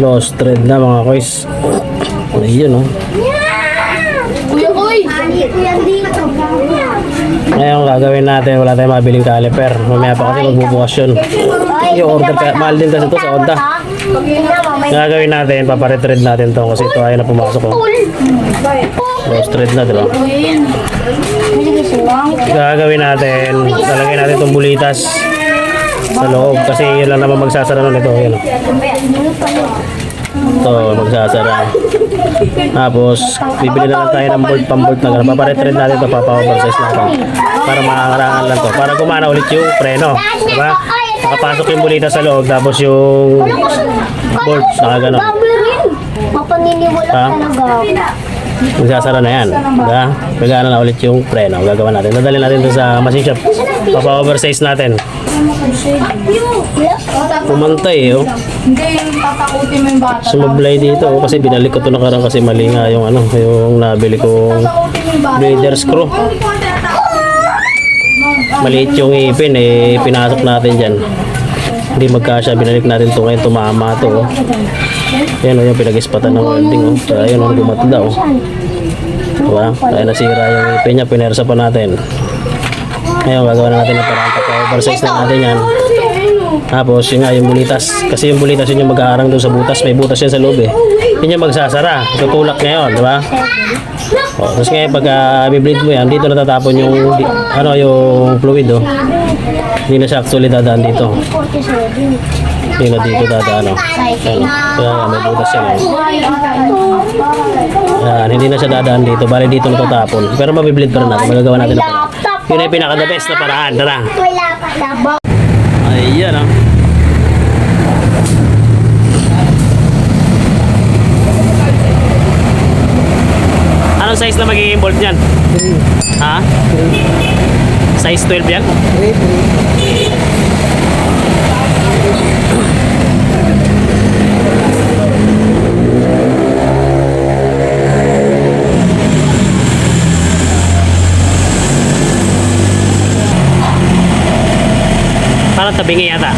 Lost thread na mga kois. Ayun oh. Kuya, uy! Kuya, dito. Ngayon gagawin natin, wala tayong mabiling caliper. Mamaya pa kasi magbubukas yun. Yung order ka, mahal din kasi ito sa Honda. Gagawin natin, paparetread natin to kasi ito ayaw na pumasok oh. Lost thread na, diba? Gagawin natin, lalagay natin itong bulitas sa loob kasi yun lang naman magsasara nun ito. Oh. Ito, magsasara. Tapos, bibili na lang tayo ng bolt pang-bolt na gano'n. Paparetread natin ito, papa-oversize natin. Para makarangan lang to. Para gumana ulit yung preno. Diba? Nakapasok yung bulita sa loob, tapos yung bolt, naka gano'n. Mapaniniwala talaga. Magsasara na yan. Diba? Gagana na ulit yung preno. Gagawa natin. Dadali natin ito sa machine shop. Papa-oversize natin. Pumantay eh. Oh. Hindi tatakutin mo yung bata. Sumablay dito oh, kasi binalik ko to nakarang kasi mali nga yung ano, yung nabili kong blader screw. Maliit yung ipin eh, pinasok natin dyan. Hindi magkasya, binalik natin to ngayon, tumama to. Oh. Yan oh, yung pinag-ispatan ng welding oh. Kaya yun oh, gumatda oh. Diba? Kaya nasira yung ipin niya, pinersa pa natin. Ngayon, gagawa na natin ng parang pagka-oversize na natin yan. Tapos yun nga yung bulitas. Kasi yung bulitas yun yung mag-aarang doon sa butas. May butas yan sa loob eh. Yun yung magsasara. Tutulak ngayon, di ba? O, tapos ngayon pag uh, bibleed mo yan, dito natatapon yung di- ano yung fluid oh. Hindi na siya actually dadaan dito. Hindi na dito dadaan oh. Kaya may butas yan oh. Yan, hindi na siya dadaan dito. Bali dito natatapon. Pero mabibleed pa rin natin. Magagawa natin na paraan. Yun ay pinaka-the best na paraan. Tara. Wala pa daw. Ayan ah. Anong size na magiging bolt niyan? Ha? Size 12 yan? Parang tabingi yata.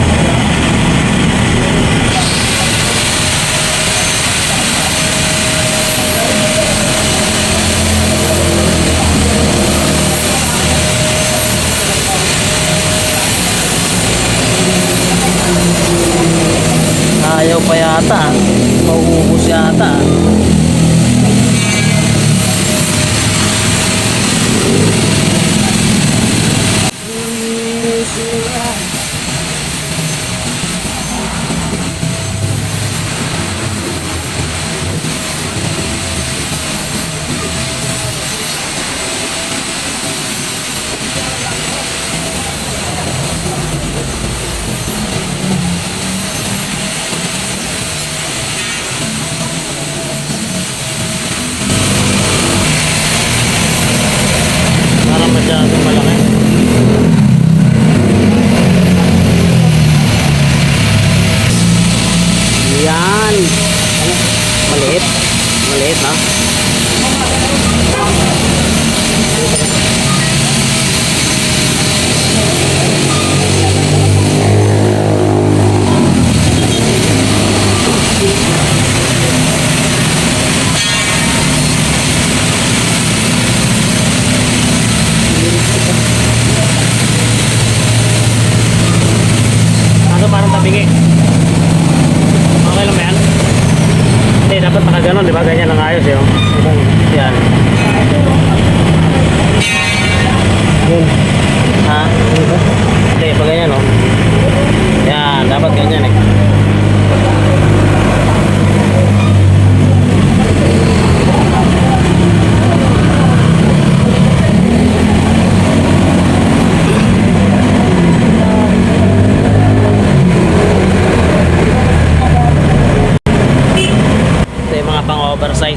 Ayaw pa yata. Mauubos yata. Parang you.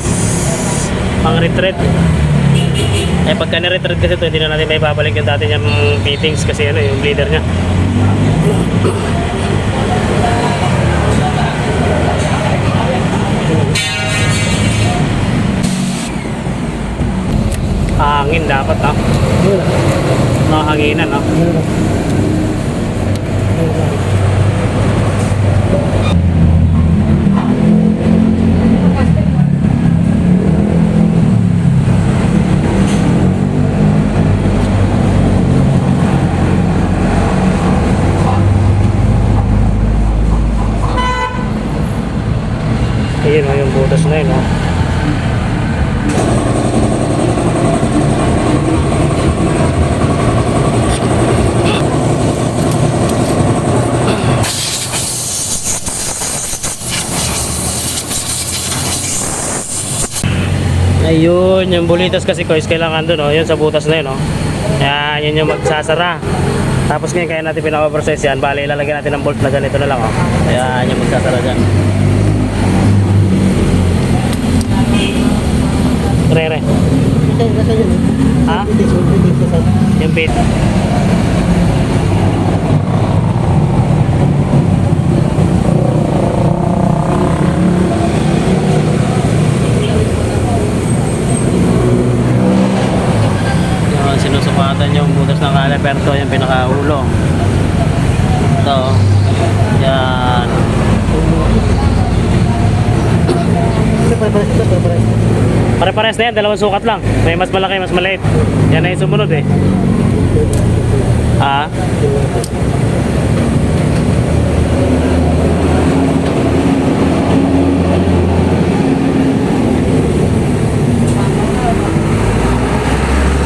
Pang-oversize. Pang-retreat. Eh pagka ni-retreat kasi ito, hindi na natin may babalik yung dati niyang fittings kasi ano yung bleeder niya. Hangin dapat ah. Nakahanginan ah. Butas na yun, oh. Ayun, yung bulitas kasi is kailangan doon, oh. Yun sa butas na yun, oh. Yan, yun yung magsasara. Tapos ngayon kaya natin pina-oversize yan. Bali, ilalagyan natin ng bolt na ganito na lang, oh. Ayan, yung magsasara dyan. Re-re. Ha? Yung bait. Yung sinusupatan yung butas ng caliper to, yung pinakaulo. Ito. oh. Yan. Pare-pares na yan, dalawang sukat lang. May mas malaki, mas maliit. Yan na yung sumunod eh. Ah?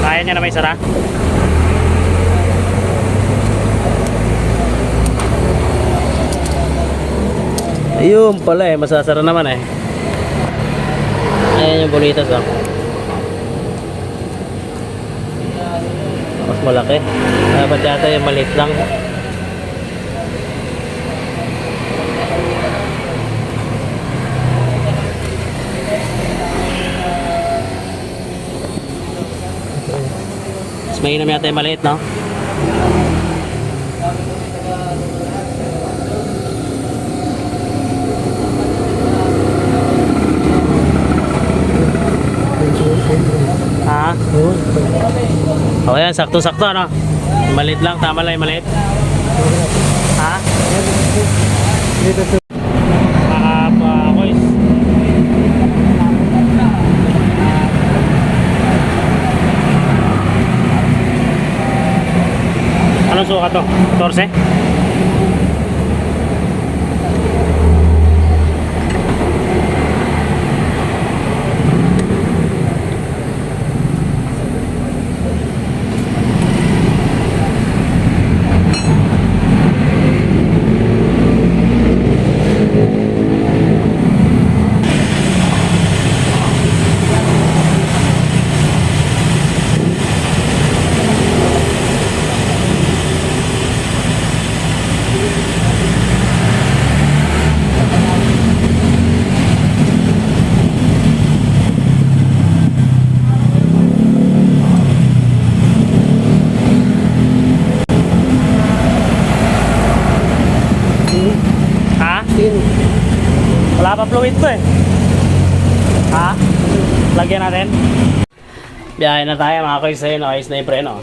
Kaya niya na may sara? Ayun pala eh, masasara naman eh. Ayan yung bolitas oh. Mas malaki. Dapat yata yung maliit lang. Mas mainam yata yung maliit, no? Ha? O yan, sakto-sakto ano? Maliit lang, tama lang yung maliit. Ha? Mahaba, boys. Anong sukat to? Torse? Ha? Wala pa fluid to eh. Ha? Lagyan natin. Biyahe na tayo mga koys. Ayun, ayos na yung preno.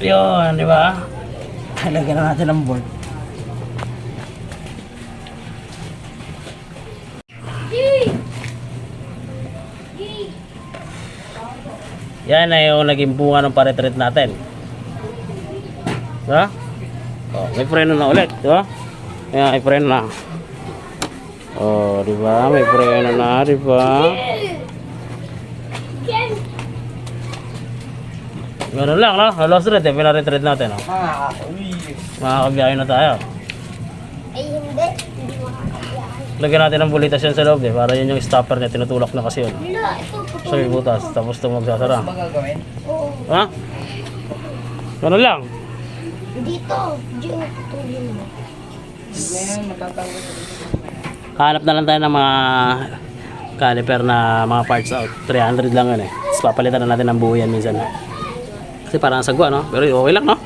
Yun, di ba? Lagyan na natin ng board. Yan na yung naging bunga ng paretret natin. Ha? Oh, may preno na ulit, di ba? Ayan, may preno na. Oh, di ba? May preno na, di ba? Ganun lang, no? Lost red, eh. Pinaretread natin, no? Makakabiyahe na tayo. Ay, hindi. Hindi makakabiyahe. Lagyan natin ng bulitas yan sa loob, eh. Para yun yung stopper niya, tinutulak na kasi yun. So, may butas. Tapos ito magsasara. Oo. Ha? Ganun lang. Dito. Tulin mo. Hanap na lang tayo ng mga caliper na mga parts out. 300 lang yun eh. Tapos papalitan na natin ng buo yan minsan. Kasi parang sagwa, no? Pero okay lang, no?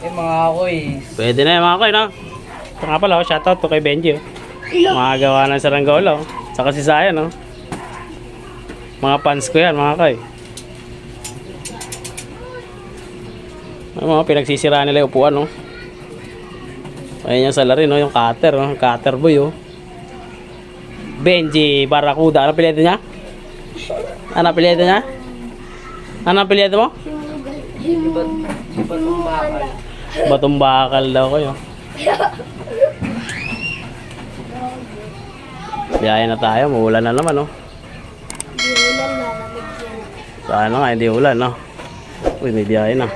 Eh mga akoy, Pwede na yung mga koy, no? Ito nga pala, oh, shoutout to kay Benji, oh. Mga gawa ng saranggola, oh. Saka si Saya, no? Mga fans ko yan, mga koy. Ano mga pinagsisira nila yung upuan, no? Ayan yung salary, no? Yung cutter, no? Cutter boy, oh. Benji Barracuda. Ano apelyido niya? Ano apelyido niya? Ano apelyido mo? Batong bakal daw kayo. Biyahe na tayo, maulan na naman, oh. Hindi ulan, lalamig yan. Sana nga, hindi ulan, no? Uy, may biyahe na.